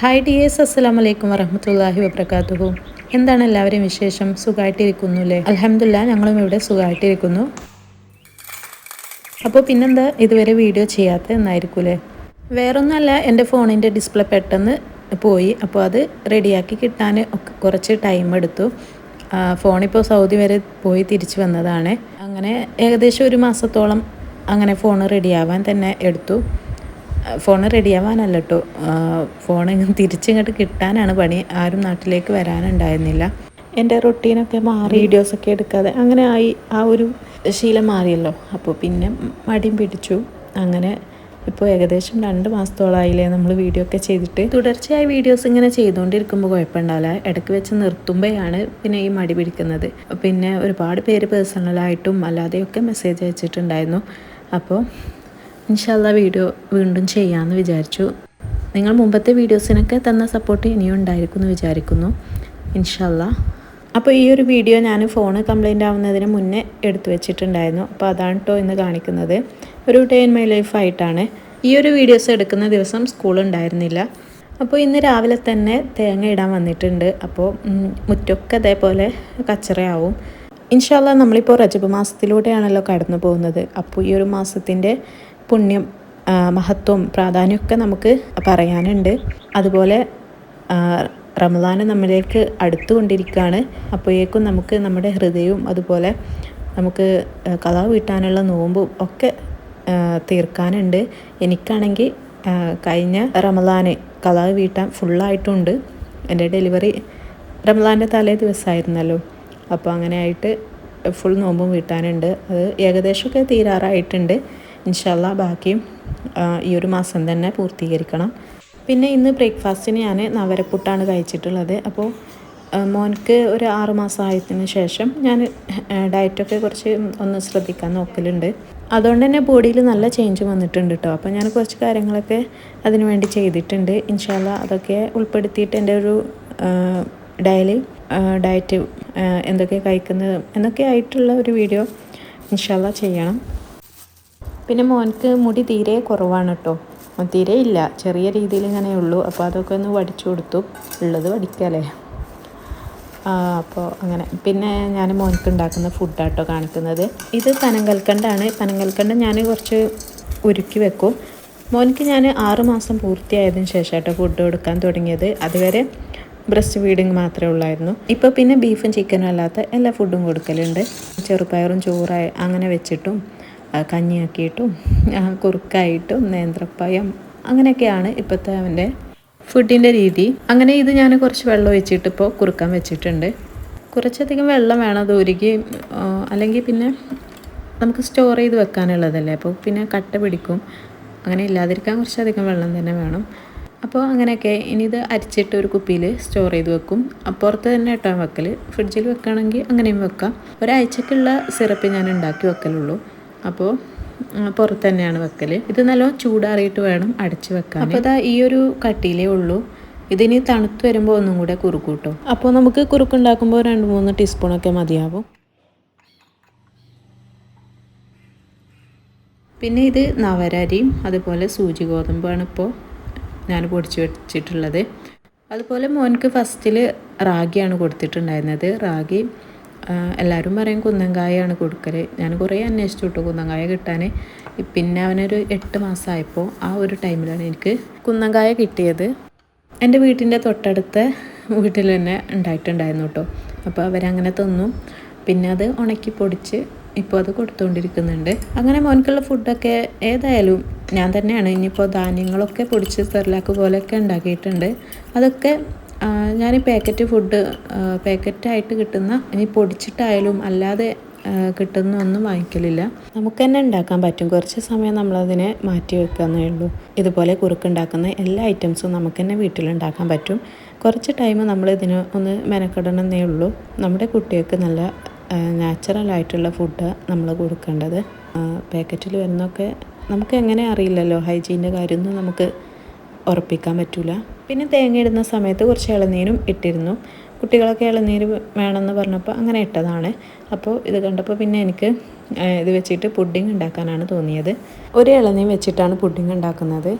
Hi D S അസ്സലാം വലൈക്കും വറഹമത്തല്ലാഹി വബർക്കാത്തുഹു എന്താണ് എല്ലാവരും വിശേഷം? സുഖമായിട്ടിരിക്കുന്നു അല്ലേ അലഹമില്ല ഞങ്ങളും ഇവിടെ സുഖമായിട്ടിരിക്കുന്നു. അപ്പോൾ പിന്നെന്താ? ഇതുവരെ വീഡിയോ ചെയ്യാത്ത എന്നായിരിക്കൂലേ വേറൊന്നുമല്ല എന്റെ ഫോണിന്റെ ഡിസ്പ്ലേ പെട്ടെന്ന് പോയി. അപ്പോൾ അത് റെഡിയാക്കി കിട്ടാൻ ഒക്കെ കുറച്ച് ടൈം എടുത്തു. ഫോണിപ്പോൾ സൗദി വരെ പോയി തിരിച്ചു വന്നതാണ്. അങ്ങനെ ഏകദേശം ഒരു മാസത്തോളം അങ്ങനെ ഫോൺ റെഡിയാവാൻ തന്നെ എടുത്തു. ഫോൺ റെഡിയാവാനല്ല കേട്ടോ ഫോൺ തിരിച്ചിങ്ങോട്ട് കിട്ടാനാണ് പണി. ആരും നാട്ടിലേക്ക് വരാനുണ്ടായിരുന്നില്ല. എന്റെ റൊട്ടീനൊക്കെ മാറി. വീഡിയോസൊക്കെ എടുക്കാതെ. അങ്ങനെ ആയി. ആ ഒരു ശീലം മാറിയല്ലോ. അപ്പോൾ പിന്നെ മടിയും പിടിച്ചു. അങ്ങനെ ഇപ്പോൾ ഏകദേശം രണ്ട് മാസത്തോളമായില്ലേ നമ്മൾ വീഡിയോ ഒക്കെ ചെയ്തിട്ട്. തുടർച്ചയായി വീഡിയോസ് ഇങ്ങനെ ചെയ്തുകൊണ്ടിരിക്കുമ്പോൾ കുഴപ്പമുണ്ടാവില്ല. ഇടയ്ക്ക് വെച്ച് നിർത്തുമ്പോഴാണ് പിന്നെ ഈ മടി പിടിക്കുന്നത്. പിന്നെ ഒരുപാട് പേര് പേഴ്സണലായിട്ടും അല്ലാതെയൊക്കെ മെസ്സേജ് അയച്ചിട്ടുണ്ടായിരുന്നു. അപ്പോൾ ഇൻഷാല്ല വീഡിയോ വീണ്ടും ചെയ്യാമെന്ന് വിചാരിച്ചു. നിങ്ങൾ മുമ്പത്തെ വീഡിയോസിനൊക്കെ തന്ന സപ്പോർട്ട് ഇനിയും ഉണ്ടായിരിക്കും എന്ന് വിചാരിക്കുന്നു. ഇൻഷാല്ല അപ്പോൾ ഈ ഒരു വീഡിയോ ഞാൻ ഫോൺ കംപ്ലൈന്റ് ആവുന്നതിന് മുന്നേ എടുത്തു വെച്ചിട്ടുണ്ടായിരുന്നു. അപ്പോൾ അതാണ് കേട്ടോ ഇന്ന് കാണിക്കുന്നത്. ഒരു ഡേ ഇൻ മൈ ലൈഫായിട്ടാണ് ഈ ഒരു വീഡിയോസ് എടുക്കുന്ന ദിവസം സ്കൂൾ ഉണ്ടായിരുന്നില്ല. അപ്പോൾ ഇന്ന് രാവിലെ തന്നെ തേങ്ങ ഇടാൻ വന്നിട്ടുണ്ട്. അപ്പോൾ മുറ്റൊക്കെ അതേപോലെ കച്ചറയാവും. ഇൻഷാല്ല നമ്മളിപ്പോൾ റജബ് മാസത്തിലൂടെയാണല്ലോ കടന്നു പോകുന്നത് അപ്പോൾ ഈ ഒരു മാസത്തിന്റെ പുണ്യം മഹത്വം പ്രാധാന്യമൊക്കെ നമുക്ക് പറയാനുണ്ട്. അതുപോലെ ആ, റമദാൻ നമ്മിലേക്ക് അടുത്തുകൊണ്ടിരിക്കുകയാണ്. അപ്പോഴേക്കും നമുക്ക് നമ്മുടെ ഹൃദയവും അതുപോലെ നമുക്ക് കഥ വീട്ടാനുള്ള നോമ്പും ഒക്കെ തീർക്കാനുണ്ട്. എനിക്കാണെങ്കിൽ കഴിഞ്ഞ റമദാന് കഥ വീട്ടാൻ ഫുള്ളായിട്ടുണ്ട്. എന്റെ ഡെലിവറി റമദാന്റെ തലേ ദിവസമായിരുന്നല്ലോ. അപ്പോൾ അങ്ങനെ ആയിട്ട് ഫുൾ നോമ്പും വീട്ടാനുണ്ട്. അത് ഏകദേശമൊക്കെ തീരാറായിട്ടുണ്ട്. ഇൻഷാല്ല ബാക്കിയും ഈ ഒരു മാസം തന്നെ പൂർത്തീകരിക്കണം. പിന്നെ ഇന്ന് ബ്രേക്ക്ഫാസ്റ്റിന് ഞാൻ നവരപ്പുട്ടാണ് കഴിച്ചിട്ടുള്ളത്. അപ്പോൾ മോനക്ക് ഒരു ആറു മാസം ശേഷം ഞാൻ ഡയറ്റൊക്കെ കുറച്ച് ഒന്ന് ശ്രദ്ധിക്കാൻ നോക്കലുണ്ട്. അതുകൊണ്ട് തന്നെ ബോഡിയിൽ നല്ല ചേഞ്ച് വന്നിട്ടുണ്ട് കേട്ടോ അപ്പോൾ ഞാൻ കുറച്ച് കാര്യങ്ങളൊക്കെ അതിനു വേണ്ടി ചെയ്തിട്ടുണ്ട്. ഇൻഷാല്ല അതൊക്കെ ഉൾപ്പെടുത്തിയിട്ട് എന്റെ ഒരു ഡയലി ഡയറ്റ് എന്തൊക്കെ കഴിക്കുന്നത് എന്നൊക്കെ ആയിട്ടുള്ള ഒരു വീഡിയോ ഇൻഷാല്ല ചെയ്യണം. പിന്നെ മോൻക്ക് മുടി തീരെ കുറവാണ് കേട്ടോ തീരെ ഇല്ല. ചെറിയ രീതിയിൽ ഇങ്ങനെ ഉള്ളൂ. അപ്പോൾ അതൊക്കെ ഒന്ന് വടിച്ചു കൊടുത്തു. ഉള്ളത് വടിക്കാല്ലേ? അപ്പോൾ അങ്ങനെ. പിന്നെ ഞാൻ മോൻക്ക് ഉണ്ടാക്കുന്ന ഫുഡാട്ടോ കാണിക്കുന്നത്. ഇത് പനങ്കൽക്കണ്ടാണ്. പനങ്കൽക്കണ്ട് ഞാൻ കുറച്ച് ഉരുക്കി വെക്കും. മോൻക്ക് ഞാൻ ആറുമാസം മാസം പൂർത്തിയായതിനു ശേഷം കേട്ടോ ഫുഡ് കൊടുക്കാൻ തുടങ്ങിയത്. അതുവരെ ബ്രസ്റ്റ് ഫീഡിങ് മാത്രമേ ഉള്ളായിരുന്നു. ഇപ്പോൾ പിന്നെ ബീഫും ചിക്കനും അല്ലാത്ത എല്ലാ ഫുഡും കൊടുക്കലുണ്ട്. ചെറുപയറും ചോറായി അങ്ങനെ വെച്ചിട്ടും കഞ്ഞിയാക്കിയിട്ടും കുറുക്കായിട്ടും നേന്ത്രപ്പയം അങ്ങനെയൊക്കെയാണ് ഇപ്പോഴത്തെ അവന്റെ ഫുഡിന്റെ രീതി. അങ്ങനെ ഇത് ഞാൻ കുറച്ച് വെള്ളം ഒഴിച്ചിട്ട് ഇപ്പോൾ കുറുക്കാൻ വെച്ചിട്ടുണ്ട്. കുറച്ചധികം വെള്ളം വേണം അത് ഉരുകി അല്ലെങ്കിൽ പിന്നെ നമുക്ക് സ്റ്റോർ ചെയ്ത് വെക്കാനുള്ളതല്ലേ? അപ്പോൾ പിന്നെ കട്ട പിടിക്കും. അങ്ങനെ ഇല്ലാതിരിക്കാൻ കുറച്ചധികം വെള്ളം തന്നെ വേണം. അപ്പോൾ അങ്ങനെയൊക്കെ ഇനി ഇത് അരിച്ചിട്ട് ഒരു കുപ്പിയിൽ സ്റ്റോർ ചെയ്ത് വെക്കും. അപ്പുറത്ത് തന്നെ ഇട്ടാൻ വെക്കൽ. ഫ്രിഡ്ജിൽ വെക്കുകയാണെങ്കിൽ അങ്ങനെയും വെക്കാം. ഒരാഴ്ചക്കുള്ള സിറപ്പ് ഞാൻ ഉണ്ടാക്കി വെക്കലുള്ളൂ. അപ്പോൾ പുറത്ത് തന്നെയാണ് വെക്കൽ ഇത് നല്ലോണം ചൂടാറിയിട്ട് വേണം അടച്ച് വെക്കാൻ. അപ്പോൾ അതാ ഈ ഒരു കട്ടിയിലേ ഉള്ളൂ. ഇതിനി തണുത്ത് വരുമ്പോൾ ഒന്നും കൂടെ കുറുക്കൂട്ടോ അപ്പോൾ നമുക്ക് കുറുക്കുണ്ടാക്കുമ്പോൾ രണ്ട് മൂന്ന് ടീസ്പൂണൊക്കെ മതിയാവും. പിന്നെ ഇത് നവരരിയും അതുപോലെ സൂചി ഗോതമ്പാണ് ഇപ്പോൾ ഞാൻ പൊടിച്ച് വെച്ചിട്ടുള്ളത്. അതുപോലെ മോൻക്ക് ഫസ്റ്റിൽ റാഗിയാണ് കൊടുത്തിട്ടുണ്ടായിരുന്നത്. റാഗി എല്ലാവരും പറയും കുന്നങ്കായാണ് കൊടുക്കൽ ഞാൻ കുറേ അന്വേഷിച്ചു കിട്ടും കുന്നങ്കായ കിട്ടാൻ പിന്നെ അവനൊരു എട്ട് മാസമായപ്പോൾ ആ ഒരു ടൈമിലാണ് എനിക്ക് കുന്നങ്കായ കിട്ടിയത്. എന്റെ വീട്ടിന്റെ തൊട്ടടുത്ത വീട്ടിൽ തന്നെ ഉണ്ടായിട്ടുണ്ടായിരുന്നു കേട്ടോ. അപ്പോൾ അവരങ്ങനെ തന്നു. പിന്നെ അത് ഉണക്കി പൊടിച്ച് ഇപ്പോൾ അത് കൊടുത്തുകൊണ്ടിരിക്കുന്നുണ്ട് അങ്ങനെ മോൻക്കുള്ള ഫുഡൊക്കെ ഏതായാലും ഞാൻ തന്നെയാണ്. ഇനിയിപ്പോൾ ധാന്യങ്ങളൊക്കെ പൊടിച്ച് സെർലാക്ക് പോലെയൊക്കെ ഉണ്ടാക്കിയിട്ടുണ്ട്. അതൊക്കെ ഞാൻ ഈ പാക്കറ്റ് ഫുഡ് പാക്കറ്റായിട്ട് കിട്ടുന്ന ഇനി പൊടിച്ചിട്ടായാലും അല്ലാതെ കിട്ടുന്ന ഒന്നും വാങ്ങിക്കലില്ല. നമുക്ക് തന്നെ ഉണ്ടാക്കാൻ പറ്റും. കുറച്ച് സമയം നമ്മളതിനെ മാറ്റി വെക്കാന്നേ ഉള്ളൂ. ഇതുപോലെ കുറുക്കുണ്ടാക്കുന്ന എല്ലാ ഐറ്റംസും നമുക്ക് തന്നെ വീട്ടിലുണ്ടാക്കാൻ പറ്റും. കുറച്ച് ടൈം നമ്മൾ ഇതിന് ഒന്ന് മെനക്കെടണമെന്നേ ഉള്ളൂ. നമ്മുടെ കുട്ടികൾക്ക് നല്ല നാച്ചുറലായിട്ടുള്ള ഫുഡ് നമ്മൾ കൊടുക്കേണ്ടത്. പാക്കറ്റിൽ വരുന്നൊക്കെ നമുക്ക് എങ്ങനെ അറിയില്ലല്ലോ? ഹൈജീന്റെ കാര്യമൊന്നും നമുക്ക് ഉറപ്പിക്കാൻ പറ്റില്ല പിന്നെ തേങ്ങ ഇടുന്ന സമയത്ത് കുറച്ച് ഇളനീരും ഇട്ടിരുന്നു. കുട്ടികളൊക്കെ ഇളനീര് വേണമെന്ന് പറഞ്ഞപ്പോൾ അങ്ങനെ ഇട്ടതാണ്. അപ്പോൾ ഇത് കണ്ടപ്പോൾ പിന്നെ എനിക്ക് ഇത് വെച്ചിട്ട് പുഡിങ് ഉണ്ടാക്കാനാണ് തോന്നിയത്. ഒരു ഇളനീർ വെച്ചിട്ടാണ് പുഡിങ് ഉണ്ടാക്കുന്നത്.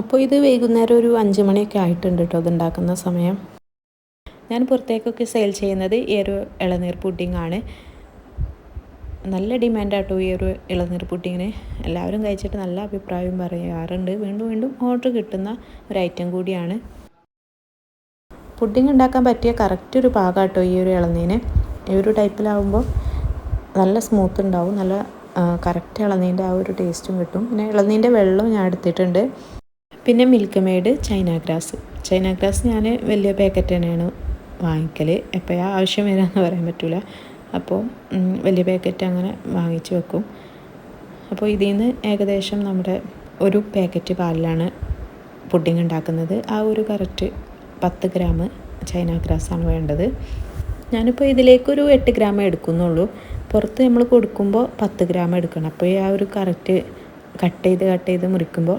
അപ്പോൾ ഇത് വൈകുന്നേരം ഒരു അഞ്ച് മണിയൊക്കെ ആയിട്ടുണ്ട് കേട്ടോ ഇതുണ്ടാക്കുന്ന സമയം. ഞാൻ പുറത്തേക്കൊക്കെ സെയിൽ ചെയ്യുന്നത് ഈ ഒരു ഇളനീർ പുഡിംഗ് ആണ്. നല്ല ഡിമാൻഡാട്ടോ ഈ ഒരു ഇളനീർ പുട്ടിങ്ങിനെ. എല്ലാവരും കഴിച്ചിട്ട് നല്ല അഭിപ്രായം പറയാറുണ്ട്. വീണ്ടും വീണ്ടും ഓർഡർ കിട്ടുന്ന ഒരു ഐറ്റം കൂടിയാണ്. പുഡിങ് ഉണ്ടാക്കാൻ പറ്റിയ കറക്റ്റ് ഒരു പാകാട്ടോ ഈ ഒരു ഇളനീന്. ഈ ഒരു ടൈപ്പിലാവുമ്പോൾ നല്ല സ്മൂത്ത് ഉണ്ടാവും. നല്ല കറക്റ്റ് ഇളനീന്റെ ആ ഒരു ടേസ്റ്റും കിട്ടും. പിന്നെ ഇളനീന്റെ വെള്ളവും ഞാൻ എടുത്തിട്ടുണ്ട്. പിന്നെ Milkmaid china grass china grass ഞാൻ വലിയ പാക്കറ്റ് തന്നെയാണ് വാങ്ങിക്കൽ എപ്പോഴാണ് ആവശ്യം വരാമെന്ന് പറയാൻ പറ്റില്ല അപ്പോൾ വലിയ പാക്കറ്റ് അങ്ങനെ വാങ്ങിച്ച് വെക്കും. അപ്പോൾ ഇതിൽ നിന്ന് ഏകദേശം നമ്മുടെ ഒരു പാക്കറ്റ് പാലിലാണ് പുഡിംഗ് ഉണ്ടാക്കുന്നത്. ആ ഒരു കറക്റ്റ് പത്ത് ഗ്രാം ചൈന ഗ്രാസാണ് വേണ്ടത്. ഞാനിപ്പോൾ ഇതിലേക്കൊരു എട്ട് ഗ്രാം എടുക്കുന്നുള്ളൂ. പുറത്ത് നമ്മൾ കൊടുക്കുമ്പോൾ പത്ത് ഗ്രാം എടുക്കണം. അപ്പോൾ ആ ഒരു കറക്റ്റ് കട്ട് ചെയ്ത് കട്ട് ചെയ്ത് മുറിക്കുമ്പോൾ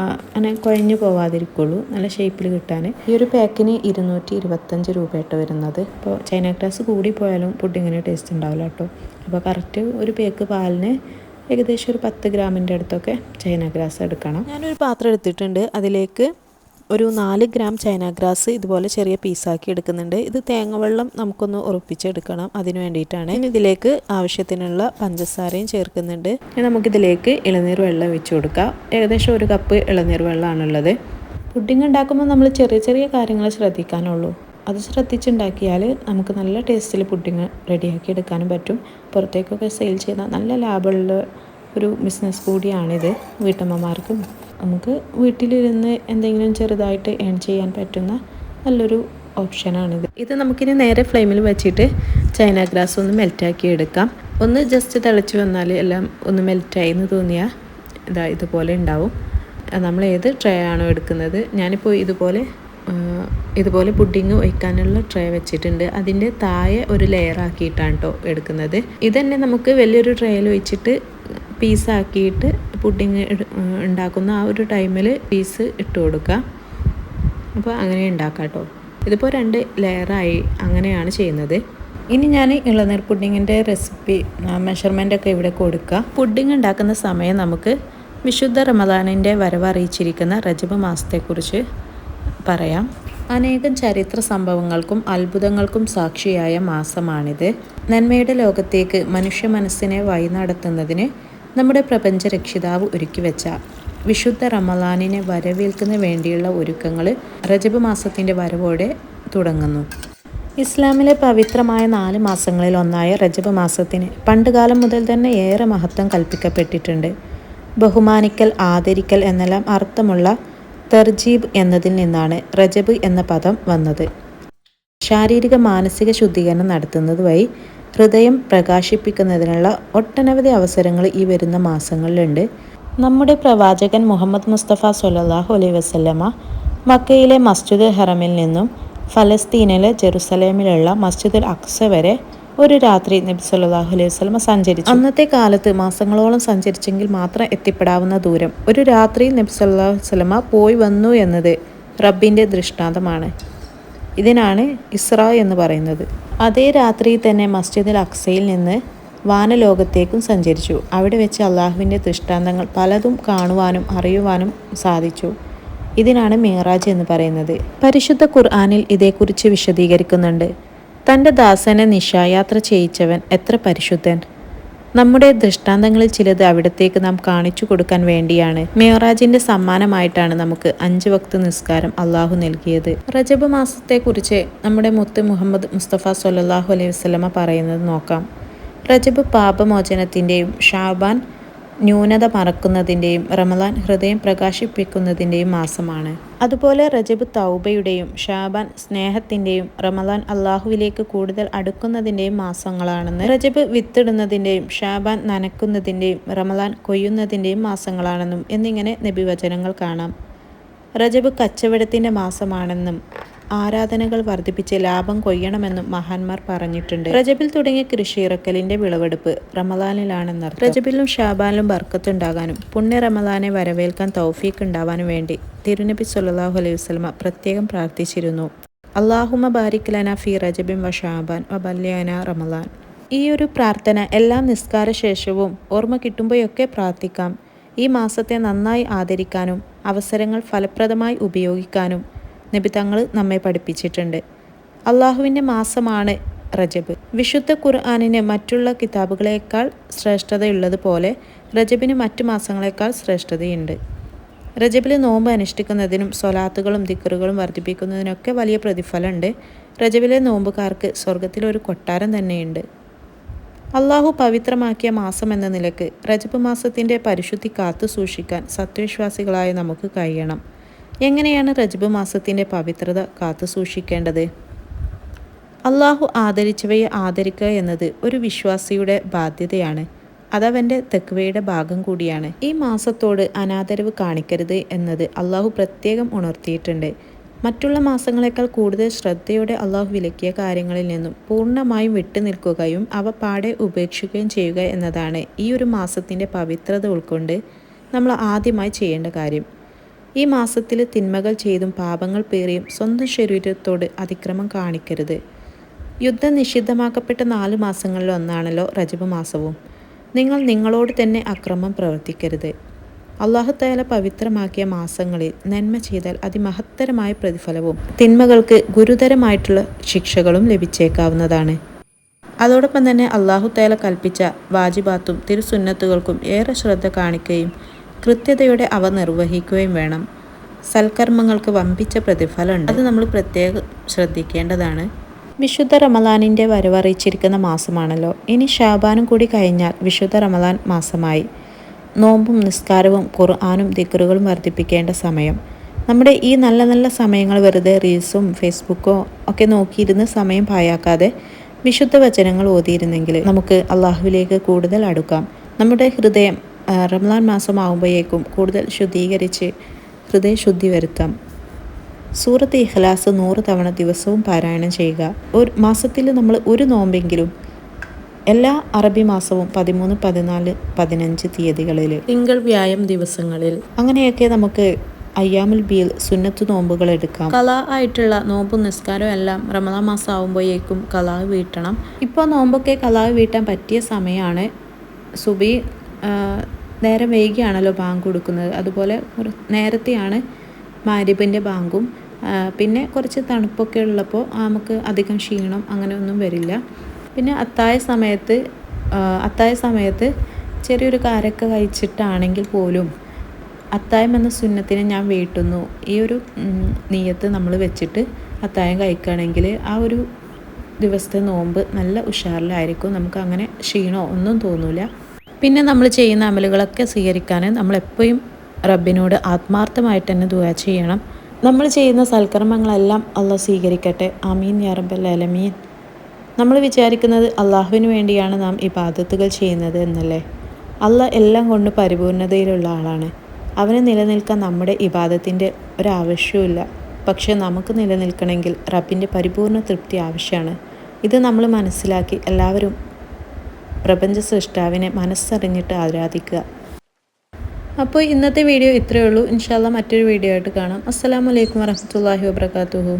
അങ്ങനെ കുഴഞ്ഞു പോവാതിരിക്കുള്ളൂ. നല്ല ഷേപ്പിൽ കിട്ടാൻ. ഈ ഒരു പാക്കിന് ഇരുന്നൂറ്റി ഇരുപത്തഞ്ച് രൂപയായിട്ട് വരുന്നത്. ഇപ്പോൾ ചൈന ഗ്രാസ് കൂടി പോയാലും പുഡിങ്ങിന് ടേസ്റ്റ് ഉണ്ടാവില്ല കേട്ടോ അപ്പോൾ കറക്റ്റ് ഒരു പേക്ക് പാലിന് ഏകദേശം ഒരു പത്ത് ഗ്രാമിന്റെ അടുത്തൊക്കെ ചൈന ഗ്രാസ് എടുക്കണം. ഞാനൊരു പാത്രം എടുത്തിട്ടുണ്ട്. അതിലേക്ക് ഒരു നാല് ഗ്രാം ചൈന ഗ്രാസ് ഇതുപോലെ ചെറിയ പീസാക്കി എടുക്കുന്നുണ്ട്. ഇത് തേങ്ങവെള്ളം നമുക്കൊന്ന് ഉറപ്പിച്ചെടുക്കണം അതിന് വേണ്ടിയിട്ടാണ്. ഇനി ഇതിലേക്ക് ആവശ്യത്തിനുള്ള പഞ്ചസാരയും ചേർക്കുന്നുണ്ട്. ഇനി നമുക്കിതിലേക്ക് ഇളനീർ വെള്ളം വെച്ച് കൊടുക്കാം. ഏകദേശം ഒരു കപ്പ് ഇളനീർ വെള്ളമാണുള്ളത് പുഡിംഗ് ഉണ്ടാക്കുമ്പോൾ നമ്മൾ ചെറിയ ചെറിയ കാര്യങ്ങൾ ശ്രദ്ധിക്കാനുള്ളൂ. അത് ശ്രദ്ധിച്ചുണ്ടാക്കിയാൽ നമുക്ക് നല്ല ടേസ്റ്റിൽ പുഡിംഗ് റെഡിയാക്കി എടുക്കാനും പറ്റും. പുറത്തേക്കൊക്കെ സെയിൽ ചെയ്താൽ നല്ല ലാഭമുള്ള ഒരു ബിസിനസ് കൂടിയാണിത്. വീട്ടമ്മമാർക്കും നമുക്ക് വീട്ടിലിരുന്ന് എന്തെങ്കിലും ചെറുതായിട്ട് ഏൺ ചെയ്യാൻ പറ്റുന്ന നല്ലൊരു ഓപ്ഷനാണിത് ഇത് നമുക്കിനി നേരെ ഫ്ലെയിമിൽ വെച്ചിട്ട് ചൈന ഗ്രാസ് ഒന്ന് മെൽറ്റാക്കി എടുക്കാം. ഒന്ന് ജസ്റ്റ് തിളച്ച് വന്നാൽ എല്ലാം ഒന്ന് മെൽറ്റായി എന്ന് തോന്നിയാൽ ഇതാ ഇതുപോലെ ഉണ്ടാവും. നമ്മൾ ഏത് ട്രേ ആണോ എടുക്കുന്നത്? ഞാനിപ്പോൾ ഇതുപോലെ ഇതുപോലെ പുഡിങ് ഒഴിക്കാനുള്ള ട്രേ വെച്ചിട്ടുണ്ട്. അതിന്റെ താഴെ ഒരു ലെയർ ആക്കിയിട്ടാണ് കേട്ടോ എടുക്കുന്നത്. ഇതന്നെ നമുക്ക് വലിയൊരു ട്രേയിൽ ഒഴിച്ചിട്ട് പീസാക്കിയിട്ട് പുഡിങ് ഉണ്ടാക്കുന്ന ആ ഒരു ടൈമിൽ പീസ് ഇട്ട് കൊടുക്കുക. അപ്പോൾ അങ്ങനെ ഉണ്ടാക്കാം കേട്ടോ ഇതിപ്പോൾ രണ്ട് ലെയറായി അങ്ങനെയാണ് ചെയ്യുന്നത്. ഇനി ഞാൻ ഇളനീർ പുഡിങ്ങിന്റെ റെസിപ്പി മെഷർമെന്റ് ഇവിടെ കൊടുക്കുക. പുഡിങ് ഉണ്ടാക്കുന്ന സമയം നമുക്ക് വിശുദ്ധ റമദാനിന്റെ വരവ് അറിയിച്ചിരിക്കുന്ന റജബ് മാസത്തെക്കുറിച്ച് പറയാം. അനേകം ചരിത്ര സംഭവങ്ങൾക്കും അത്ഭുതങ്ങൾക്കും സാക്ഷിയായ മാസമാണിത്. നന്മയുടെ ലോകത്തേക്ക് മനുഷ്യ മനസ്സിനെ വഴി നടത്തുന്നതിന് നമ്മുടെ പ്രപഞ്ച രക്ഷിതാവ് ഒരുക്കി വെച്ച വിശുദ്ധ റമലാനിനെ വരവേൽക്കുന്ന വേണ്ടിയുള്ള ഒരുക്കങ്ങൾ റജബ് മാസത്തിന്റെ വരവോടെ തുടങ്ങുന്നു. ഇസ്ലാമിലെ പവിത്രമായ നാല് മാസങ്ങളിൽ ഒന്നായ റജബ് മാസത്തിന് പണ്ടുകാലം മുതൽ തന്നെ ഏറെ മഹത്വം കൽപ്പിക്കപ്പെട്ടിട്ടുണ്ട്. ബഹുമാനിക്കൽ ആദരിക്കൽ എന്നെല്ലാം അർത്ഥമുള്ള തെർജീബ് എന്നതിൽ നിന്നാണ് റജബ് എന്ന പദം വന്നത്. ശാരീരിക മാനസിക ശുദ്ധീകരണം നടത്തുന്നത് വഴി ഹൃദയം പ്രകാശിപ്പിക്കുന്നതിനുള്ള ഒട്ടനവധി അവസരങ്ങൾ ഈ വരുന്ന മാസങ്ങളിലുണ്ട്. നമ്മുടെ പ്രവാചകൻ മുഹമ്മദ് മുസ്തഫ സൊല്ലാഹു അലൈ വസല്ലമ മക്കയിലെ മസ്ജിദ് ഹറമിൽ നിന്നും ഫലസ്തീനിലെ ജെറുസലേമിലുള്ള മസ്ജിദുൽ അക്സ വരെ ഒരു രാത്രി നബി സല്ലാഹു അലൈഹി വസ്ലമ സഞ്ചരിച്ചു. അന്നത്തെ കാലത്ത് മാസങ്ങളോളം സഞ്ചരിച്ചെങ്കിൽ മാത്രം എത്തിപ്പെടാവുന്ന ദൂരം ഒരു രാത്രി നബി സല്ലാഹു വസ്ലമ പോയി വന്നു എന്നത് റബ്ബിന്റെ ദൃഷ്ടാന്തമാണ്. ഇതിനാണ് ഇസ്ര എന്ന് പറയുന്നത്. അതേ രാത്രി തന്നെ മസ്ജിദുൽ അക്സയിൽ നിന്ന് വാനലോകത്തേക്കും സഞ്ചരിച്ചു. അവിടെ വെച്ച് അള്ളാഹുവിന്റെ ദൃഷ്ടാന്തങ്ങൾ പലതും കാണുവാനും അറിയുവാനും സാധിച്ചു. ഇതിനാണ് മീറാജ് എന്ന് പറയുന്നത്. പരിശുദ്ധ ഖുർആാനിൽ ഇതേക്കുറിച്ച് വിശദീകരിക്കുന്നുണ്ട്. തന്റെ ദാസനെ നിശായാത്ര ചെയ്യിച്ചവൻ എത്ര പരിശുദ്ധൻ? നമ്മുടെ ദൃഷ്ടാന്തങ്ങളിൽ ചിലത് അവിടത്തേക്ക് നാം കാണിച്ചു കൊടുക്കാൻ വേണ്ടിയാണ്. മേറാജിന്റെ സമ്മാനമായിട്ടാണ് നമുക്ക് അഞ്ച് വക്ത് നിസ്കാരം അള്ളാഹു നൽകിയത്. റജബ് മാസത്തെക്കുറിച്ച് നമ്മുടെ മുത്ത് മുഹമ്മദ് മുസ്തഫ സൊല്ലാഹു അലൈഹി വസ്ലമ പറയുന്നത് നോക്കാം. റജബ് പാപമോചനത്തിന്റെയും ഷാബാൻ ന്യൂനത മറക്കുന്നതിന്റെയും റമദാൻ ഹൃദയം പ്രകാശിപ്പിക്കുന്നതിന്റെയും മാസമാണ്. അതുപോലെ റജബ് തൗബയുടെയും ഷാബാൻ സ്നേഹത്തിന്റെയും റമദാൻ അള്ളാഹുവിലേക്ക് കൂടുതൽ അടുക്കുന്നതിന്റെയും മാസങ്ങളാണെന്ന് റജബ് വിത്തിടുന്നതിന്റെയും ഷാബാൻ നനക്കുന്നതിന്റെയും റമദാൻ കൊയ്യുന്നതിന്റെയും മാസങ്ങളാണെന്നും എന്നിങ്ങനെ നബിവചനങ്ങൾ കാണാം. റജബ് കച്ചവടത്തിന്റെ മാസമാണെന്നും ആരാധനകൾ വർദ്ധിപ്പിച്ച് ലാഭം കൊയ്യണമെന്നും മഹാന്മാർ പറഞ്ഞിട്ടുണ്ട്. റജബിൽ തുടങ്ങിയ കൃഷി ഇറക്കലിന്റെ വിളവെടുപ്പ് റമദാനിലാണെന്നർത്ഥം റജബിലും ഷാബാനിലും ബർക്കത്തുണ്ടാകാനും പുണ്യ റമദാനെ വരവേൽക്കാൻ തൗഫീഖ് ഉണ്ടാവാനും വേണ്ടി തിരുനബി സല്ലാഹു അലൈഹി വസ്ലമ പ്രത്യേകം പ്രാർത്ഥിച്ചിരുന്നു. അള്ളാഹുമ ബാരിക് ലന ഫി റജബിൻ വ ഷാബാൻ വ ബല്യാന റമദാൻ. ഈ ഒരു പ്രാർത്ഥന എല്ലാ നിസ്കാര ശേഷവും ഓർമ്മ കിട്ടുമ്പോഴൊക്കെ പ്രാർത്ഥിക്കാം. ഈ മാസത്തെ നന്നായി ആദരിക്കാനും അവസരങ്ങൾ ഫലപ്രദമായി ഉപയോഗിക്കാനും നബി തങ്ങൾ നമ്മെ പഠിപ്പിച്ചിട്ടുണ്ട്. അള്ളാഹുവിന്റെ മാസമാണ് റജബ്. വിശുദ്ധ ഖുർആാനിന് മറ്റുള്ള കിതാബുകളേക്കാൾ ശ്രേഷ്ഠതയുള്ളതുപോലെ റജബിന് മറ്റു മാസങ്ങളേക്കാൾ ശ്രേഷ്ഠതയുണ്ട്. റജബിൽ നോമ്പ് അനുഷ്ഠിക്കുന്നതിനും സ്വലാത്തുകളും ദിക്കറുകളും വർദ്ധിപ്പിക്കുന്നതിനൊക്കെ വലിയ പ്രതിഫലമുണ്ട്. റജബിലെ നോമ്പുകാർക്ക് സ്വർഗത്തിലൊരു കൊട്ടാരം തന്നെയുണ്ട്. അള്ളാഹു പവിത്രമാക്കിയ മാസം എന്ന നിലയ്ക്ക് റജബ് മാസത്തിന്റെ പരിശുദ്ധി കാത്തു സൂക്ഷിക്കാൻ സത്യവിശ്വാസികളായ നമുക്ക് കഴിയണം. എങ്ങനെയാണ് റജബ് മാസത്തിന്റെ പവിത്രത കാത്തു സൂക്ഷിക്കേണ്ടത്? അള്ളാഹു ആദരിച്ചവയെ ആദരിക്കുക എന്നത് ഒരു വിശ്വാസിയുടെ ബാധ്യതയാണ്. അതവന്റെ തെക്കുവയുടെ ഭാഗം കൂടിയാണ്. ഈ മാസത്തോട് അനാദരവ് കാണിക്കരുത് എന്നത് അള്ളാഹു പ്രത്യേകം ഉണർത്തിയിട്ടുണ്ട്. മറ്റുള്ള മാസങ്ങളെക്കാൾ കൂടുതൽ ശ്രദ്ധയോടെ അള്ളാഹു വിലക്കിയ കാര്യങ്ങളിൽ നിന്നും പൂർണമായും വിട്ടുനിൽക്കുകയും അവ പാടെ ഉപേക്ഷിക്കുകയും ചെയ്യുക എന്നതാണ് ഈ ഒരു മാസത്തിന്റെ പവിത്രത ഉൾക്കൊണ്ട് നമ്മൾ ആദ്യമായി ചെയ്യേണ്ട കാര്യം. ഈ മാസത്തിൽ തിന്മകൾ ചെയ്തും പാപങ്ങൾ പേറിയും സ്വന്തം ശരീരത്തോട് അതിക്രമം കാണിക്കരുത്. യുദ്ധം നിഷിദ്ധമാക്കപ്പെട്ട നാല് മാസങ്ങളിൽ ഒന്നാണല്ലോ റജബ് മാസവും. നിങ്ങൾ നിങ്ങളോട് തന്നെ അക്രമം പ്രവർത്തിക്കരുത്. അള്ളാഹുത്താല പവിത്രമാക്കിയ മാസങ്ങളിൽ നന്മ ചെയ്താൽ അതിമഹത്തരമായ പ്രതിഫലവും തിന്മകൾക്ക് ഗുരുതരമായിട്ടുള്ള ശിക്ഷകളും ലഭിച്ചേക്കാവുന്നതാണ്. അതോടൊപ്പം തന്നെ അള്ളാഹുത്താല കൽപ്പിച്ച വാജിബാത്തും തിരുസുന്നത്തുകൾക്കും ഏറെ ശ്രദ്ധ കാണിക്കുകയും കൃത്യതയോടെ അവ നിർവഹിക്കുകയും വേണം. സൽക്കർമ്മങ്ങൾക്ക് വമ്പിച്ച പ്രതിഫലമുണ്ട്. അത് നമ്മൾ പ്രത്യേകം ശ്രദ്ധിക്കേണ്ടതാണ്. വിശുദ്ധ റമലാനിന്റെ വരവറിയിച്ചിരിക്കുന്ന മാസമാണല്ലോ. ഇനി ഷാബാനും കൂടി കഴിഞ്ഞാൽ വിശുദ്ധ റമലാൻ മാസമായി. നോമ്പും നിസ്കാരവും ഖുർആാനും ദിക്കറുകളും വർദ്ധിപ്പിക്കേണ്ട സമയം. നമ്മുടെ ഈ നല്ല നല്ല സമയങ്ങൾ വെറുതെ റീൽസും ഫേസ്ബുക്കോ ഒക്കെ നോക്കിയിരുന്ന് സമയം പായാക്കാതെ വിശുദ്ധ വചനങ്ങൾ ഓതിയിരുന്നെങ്കിൽ നമുക്ക് അള്ളാഹുവിലേക്ക് കൂടുതൽ അടുക്കാം. നമ്മുടെ ഹൃദയം റംലാൻ മാസമാകുമ്പോഴേക്കും കൂടുതൽ ശുദ്ധീകരിച്ച് ഹൃദയശുദ്ധി വരുത്താം സൂറത്ത് ഇഖ്ലാസ് നൂറ് തവണ ദിവസവും പാരായണം ചെയ്യുക. ഒരു മാസത്തിൽ നമ്മൾ ഒരു നോമ്പെങ്കിലും എല്ലാ അറബി മാസവും പതിമൂന്ന് പതിനാല് പതിനഞ്ച് തീയതികളിൽ. തിങ്കൾ വ്യായം ദിവസങ്ങളിൽ. അങ്ങനെയൊക്കെ നമുക്ക് അയ്യാമുൽ ബിയിൽ സുന്നത്ത് നോമ്പുകൾ എടുക്കാം. കല ആയിട്ടുള്ള നോമ്പ് നിസ്കാരം എല്ലാം റമദാൻ മാസം ആകുമ്പോഴേക്കും കലാവ് വീട്ടണം. ഇപ്പോൾ നോമ്പൊക്കെ കലാവ് വീട്ടാൻ പറ്റിയ സമയമാണ്. സുബി നേരം വൈകിയാണല്ലോ ബാങ്ക് കൊടുക്കുന്നത്. അതുപോലെ നേരത്തെയാണ് മാരിബിന്റെ ബാങ്കും. പിന്നെ കുറച്ച് തണുപ്പൊക്കെ ഉള്ളപ്പോൾ നമുക്ക് അധികം ക്ഷീണം അങ്ങനെയൊന്നും വരില്ല. പിന്നെ അത്തായ സമയത്ത് അത്തായ സമയത്ത് ചെറിയൊരു കാരക്ക കഴിച്ചിട്ടാണെങ്കിൽ പോലും അത്തായം എന്ന സുന്നത്തിനെ ഞാൻ വീട്ടുന്നു. ഈ ഒരു നീയത്ത് നമ്മൾ വെച്ചിട്ട് അത്തായം കഴിക്കുകയാണെങ്കിൽ ആ ഒരു ദിവസത്തെ നോമ്പ് നല്ല ഉഷാറിലായിരിക്കും. നമുക്ക് അങ്ങനെ ക്ഷീണോ ഒന്നും തോന്നില്ല പിന്നെ നമ്മൾ ചെയ്യുന്ന അമലുകളൊക്കെ സ്വീകരിക്കാൻ നമ്മൾ എപ്പോഴും റബ്ബിനോട് ആത്മാർത്ഥമായിട്ട് തന്നെ ദുവാ ചെയ്യണം. നമ്മൾ ചെയ്യുന്ന സൽക്കർമ്മങ്ങളെല്ലാം അള്ളാഹ് സ്വീകരിക്കട്ടെ. അമീൻ യാറബൽ അലമീൻ നമ്മൾ വിചാരിക്കുന്നത് അള്ളാഹുവിന് വേണ്ടിയാണ് നാം ഇബാദത്തുകൾ ചെയ്യുന്നത് എന്നല്ലേ? അള്ളാഹ് എല്ലാം കൊണ്ട് പരിപൂർണതയിലുള്ള ആളാണ്. അവന് നിലനിൽക്കാൻ നമ്മുടെ ഇബാദത്തിന്റെ ഒരാവശ്യവുമില്ല. പക്ഷേ നമുക്ക് നിലനിൽക്കണമെങ്കിൽ റബ്ബിന്റെ പരിപൂർണ തൃപ്തി ആവശ്യമാണ്. ഇത് നമ്മൾ മനസ്സിലാക്കി എല്ലാവരും പ്രപഞ്ച സൃഷ്ടാവിനെ മനസ്സറിഞ്ഞിട്ട് ആരാധിക്കുക. അപ്പോൾ ഇന്നത്തെ വീഡിയോ ഇത്രയേ ഉള്ളൂ. ഇൻഷാല്ല മറ്റൊരു വീഡിയോ ആയിട്ട് കാണാം. അസ്സാം വലൈക്കും വരഹമുല്ലാഹി വാബർക്കാത്തുഹു